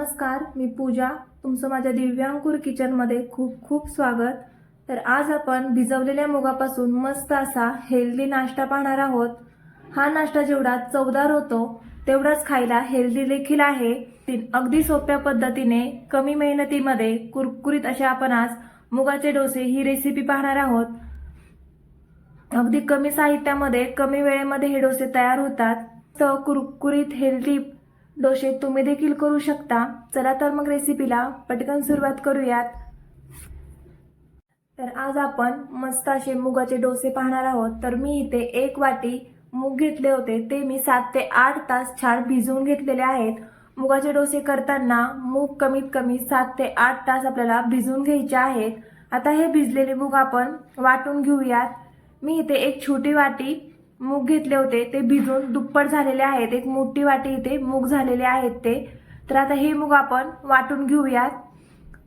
नमस्कार मी पूजा. तुमचं माझ्या दिव्यांकुर किचनमध्ये खूप खूप स्वागत. तर आज आपण भिजवलेल्या मुगापासून मस्त असा हेल्दी नाश्ता पाहणार आहोत. हा नाश्ता जेवढा चवदार होतो तेवढाच खायला हेल्दी देखील आहे. ती- अगदी सोप्या पद्धतीने कमी मेहनतीमध्ये कुरकुरीत असे आपण आज मुगाचे डोसे ही रेसिपी पाहणार आहोत. अगदी कमी साहित्यामध्ये कमी वेळेमध्ये हे डोसे तयार होतात. तर कुरकुरीत हेल्दी डोसे तुम्ही देखील करू शकता. चला तर मग रेसिपीला पटकन सुरुवात करूयात. तर आज आपण मस्त असे मुगाचे डोसे पाहणार आहोत. तर मी इथे एक वाटी मूग घेतले होते. ते मी सात ते आठ तास छान भिजवून घेतलेले आहेत. मुगाचे डोसे करताना मूग कमीत कमी सात ते आठ तास आपल्याला भिजवून घ्यायचे आहेत. आता हे भिजलेले मूग आपण वाटून घेऊयात. मी इथे एक छोटी वाटी मूग घेतले होते ते भिजून दुप्पट झालेले आहेत एक मोठी वाटी इथे मूग झालेले आहेत ते. तर आता हे मूग आपण वाटून घेऊयात.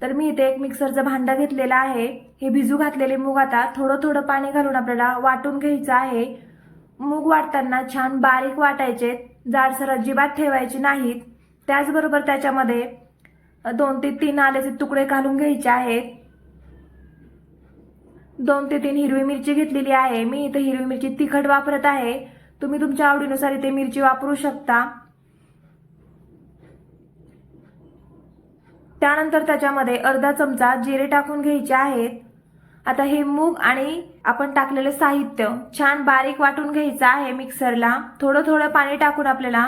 तर मी इथे एक मिक्सरचं भांडं घेतलेलं आहे. हे भिजू घातलेले मूग आता थोडं थोडं पाणी घालून आपल्याला वाटून घ्यायचं आहे. मूग वाटताना छान बारीक वाटायचे जाडसर अजिबात ठेवायचे नाहीत. त्याचबरोबर त्याच्यामध्ये दोन ते तीन आल्याचे तुकडे घालून घ्यायचे आहेत. दोन ते तीन हिरवी मिरची घेतलेली आहे. मी इथे हिरवी मिरची तिखट वापरत आहे. तुम्ही तुमच्या आवडीनुसार इथे मिरची वापरू शकता. त्यानंतर त्याच्यामध्ये अर्धा चमचा जिरे टाकून घ्यायचे आहेत. आता हे मूग आणि आपण टाकलेलं साहित्य छान बारीक वाटून घ्यायचं आहे मिक्सरला. थोडं थोडं पाणी टाकून आपल्याला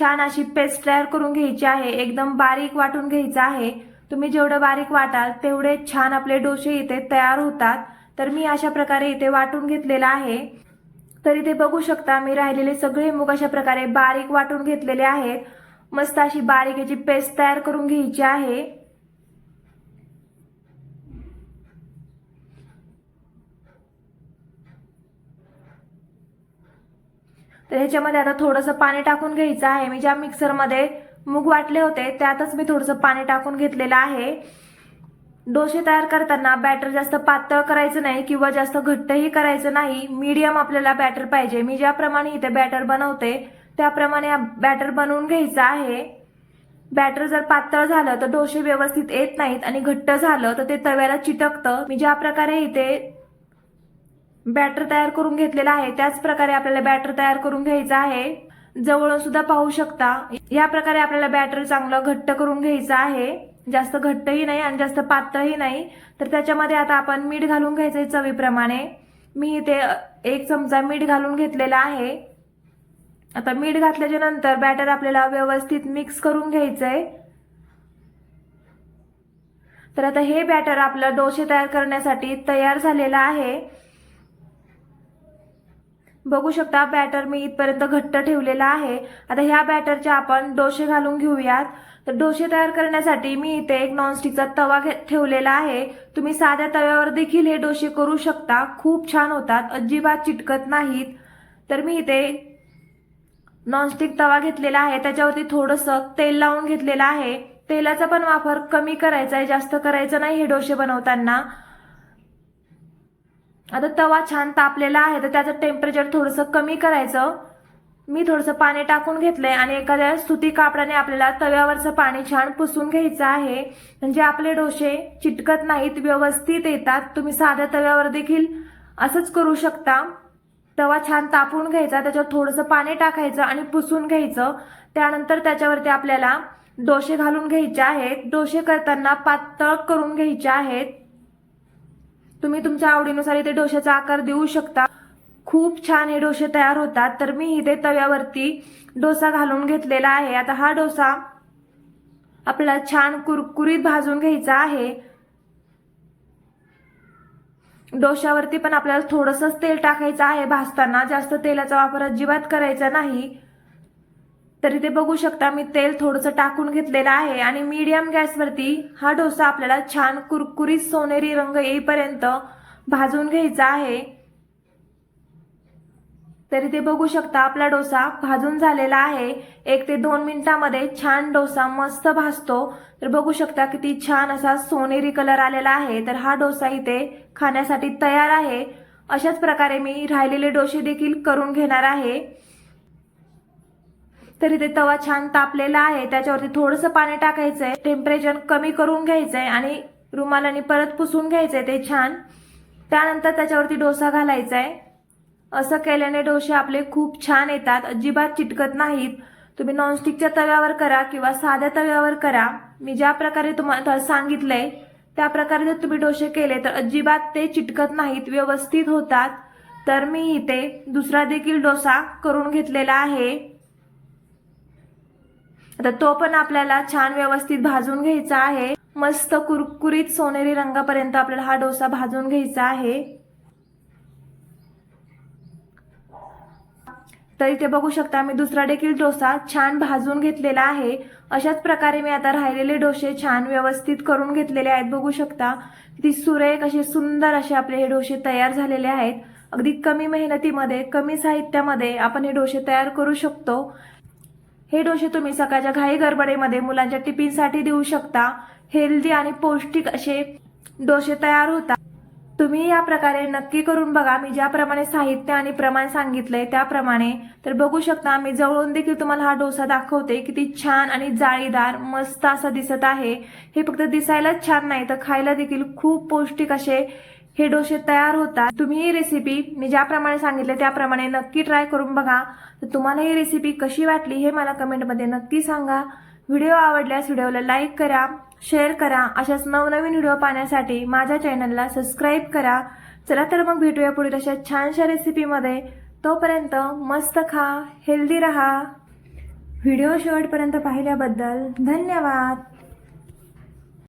छान अशी पेस्ट तयार करून घ्यायची आहे. एकदम बारीक वाटून घ्यायचं आहे. तुम्ही जेवढं बारीक वाटाल तेवढे छान आपले डोसे इथे तयार होतात. तर मी अशा प्रकारे इथे वाटून घेतलेलं आहे. तर इथे बघू शकता मी राहिलेले सगळे मूग अशा प्रकारे बारीक वाटून घेतलेले आहेत. मस्त अशी बारीक याची पेस्ट तयार करून घ्यायची आहे. तर ह्याच्यामध्ये आता थोडंसं पाणी टाकून घ्यायचं आहे. मी ज्या मिक्सरमध्ये मूग वाटले होते त्यातच मी थोडंसं पाणी टाकून घेतलेलं आहे. डोसे तयार करताना बॅटर जास्त पातळ करायचं नाही किंवा जास्त घट्टही करायचं नाही मीडियम आपल्याला बॅटर पाहिजे. मी ज्याप्रमाणे इथे बॅटर बनवते त्याप्रमाणे बॅटर बनवून घ्यायचं आहे. बॅटर जर पातळ झालं तर डोसे व्यवस्थित येत नाहीत आणि घट्ट झालं तर ते तव्याला चिटकतं. मी ज्या प्रकारे इथे बॅटर तयार करून घेतलेला आहे त्याच प्रकारे आपल्याला बॅटर तयार करून घ्यायचं आहे. जवळून सुद्धा पाहू शकता. या प्रकारे आपल्याला बॅटर चांगलं घट्ट करून घ्यायचं आहे. जास्त घट्टही नाही आणि जास्त पातळही नाही. तर त्याच्यामध्ये आता आपण मीठ घालून घ्यायचं चवीप्रमाणे. मी इथे एक चमचा मीठ घालून घेतलेला आहे. आता मीठ घातल्याच्या नंतर बॅटर आपल्याला व्यवस्थित मिक्स करून घ्यायचंय. तर आता हे बॅटर आपलं डोसे तयार करण्यासाठी तयार झालेलं आहे. बघू शकता बॅटर मी इथपर्यंत घट्ट ठेवलेला आहे. आता ह्या बॅटरचे आपण डोसे घालून घेऊयात. तर डोसे तयार करण्यासाठी मी इथे एक नॉनस्टिकचा तवा घे ठेवलेला आहे. तुम्ही साध्या तव्यावर देखील हे डोसे करू शकता. खूप छान होतात. अजिबात चिटकत नाहीत. तर मी इथे नॉनस्टिक तवा घेतलेला आहे. त्याच्यावरती थोडंसं तेल लावून घेतलेलं आहे. तेलाचा पण वापर कमी करायचा आहे. जास्त करायचा नाही हे डोसे बनवताना. आता तवा छान तापलेला आहे तर त्याचं टेम्परेचर थोडंसं कमी करायचं. मी थोडंसं पाणी टाकून घेतलंय आणि एखाद्या सुती कापडाने आपल्याला तव्यावरचं पाणी छान पुसून घ्यायचं आहे. म्हणजे आपले डोसे चिटकत नाहीत व्यवस्थित येतात. तुम्ही साध्या तव्यावर देखील असंच करू शकता. तवा छान तापून घ्यायचा त्याच्यावर थोडंसं पाणी टाकायचं आणि पुसून घ्यायचं. त्यानंतर त्याच्यावरती आपल्याला डोसे घालून घ्यायचे आहेत. डोसे करताना पातळ करून घ्यायचे आहेत. तुम्ही तुमच्या आवडीनुसार इथे डोशाचा आकार देऊ शकता. खूप छान हे डोसे तयार होतात. तर मी इथे तव्यावरती डोसा घालून घेतलेला आहे. आता हा डोसा आपला छान कुरकुरीत भाजून घ्यायचा आहे. डोशावरती पण आपल्याला थोडंसंच तेल टाकायचं आहे. भाजताना जास्त तेलाचा वापर अजिबात करायचा नाही. तर इथे बघू शकता मी तेल थोडंसं टाकून घेतलेलं आहे आणि मीडियम गॅसवरती हा डोसा आपल्याला छान कुरकुरीत सोनेरी रंग येईपर्यंत भाजून घ्यायचा आहे. तर इथे बघू शकता आपला डोसा भाजून झालेला आहे. एक ते दोन मिनिटामध्ये छान डोसा मस्त भाजतो. तर बघू शकता किती छान असा सोनेरी कलर आलेला आहे. तर हा डोसा इथे खाण्यासाठी तयार आहे. अशाच प्रकारे मी राहिलेले डोसे देखील करून घेणार आहे. तरी ते तवा छान तापलेला आहे. त्याच्यावरती थोडंसं पाणी टाकायचं आहे टेम्परेचर कमी करून घ्यायचं आहे आणि रुमालाने परत पुसून घ्यायचं आहे ते छान. त्यानंतर त्याच्यावरती डोसा घालायचा आहे असं केल्याने डोसे आपले खूप छान येतात. अजिबात चिटकत नाहीत. तुम्ही नॉनस्टिकच्या तव्यावर करा किंवा साध्या तव्यावर करा. मी ज्या प्रकारे तुम्हाला सांगितलंय त्या प्रकारे जर तुम्ही डोसे केले तर अजिबात ते चिटकत नाहीत व्यवस्थित होतात. तर मी इथे दुसरा देखील डोसा करून घेतलेला आहे. आता तो पण आपल्याला छान व्यवस्थित भाजून घ्यायचा आहे. मस्त कुरकुरीत सोनेरी रंगापर्यंत आपल्याला हा डोसा भाजून घ्यायचा आहे. तर इथे बघू शकता मी दुसरा देखील डोसा छान भाजून घेतलेला आहे. अशाच प्रकारे मी आता राहिलेले डोसे छान व्यवस्थित करून घेतलेले आहेत. बघू शकता किती सुरेख असे सुंदर असे आपले हे डोसे तयार झालेले आहेत. अगदी कमी मेहनतीमध्ये कमी साहित्यामध्ये आपण हे डोसे तयार करू शकतो. हे डोसे तुम्ही सकाळच्या घाई गडबडीमध्ये मुलांच्या टिफिनसाठी देऊ शकता. हेल्दी आणि पौष्टिक असे डोसे तयार होतात. तुम्ही या प्रकारे नक्की करून बघा. मी ज्याप्रमाणे साहित्य आणि प्रमाण सांगितलंय त्याप्रमाणे. तर बघू शकता मी जवळून देखील तुम्हाला हा डोसा दाखवते. किती छान आणि जाळीदार मस्त असा दिसत आहे. हे फक्त दिसायलाच छान नाही तर खायला देखील खूप पौष्टिक असे हे डोसे तयार होतात. तुम्ही ही रेसिपी मी ज्याप्रमाणे सांगितले त्याप्रमाणे नक्की ट्राय करून बघा. तर तुम्हाला ही रेसिपी कशी वाटली हे मला कमेंटमध्ये नक्की सांगा. व्हिडिओ आवडल्यास व्हिडिओला लाईक करा शेअर करा. अशाच नवनवीन व्हिडिओ पाहण्यासाठी माझ्या चॅनलला सबस्क्राईब करा. चला तर मग भेटूया पुढील अशा छानशा रेसिपीमध्ये तोपर्यंत मस्त खा हेल्दी रहा. व्हिडिओ शेवटपर्यंत पाहिल्याबद्दल धन्यवाद.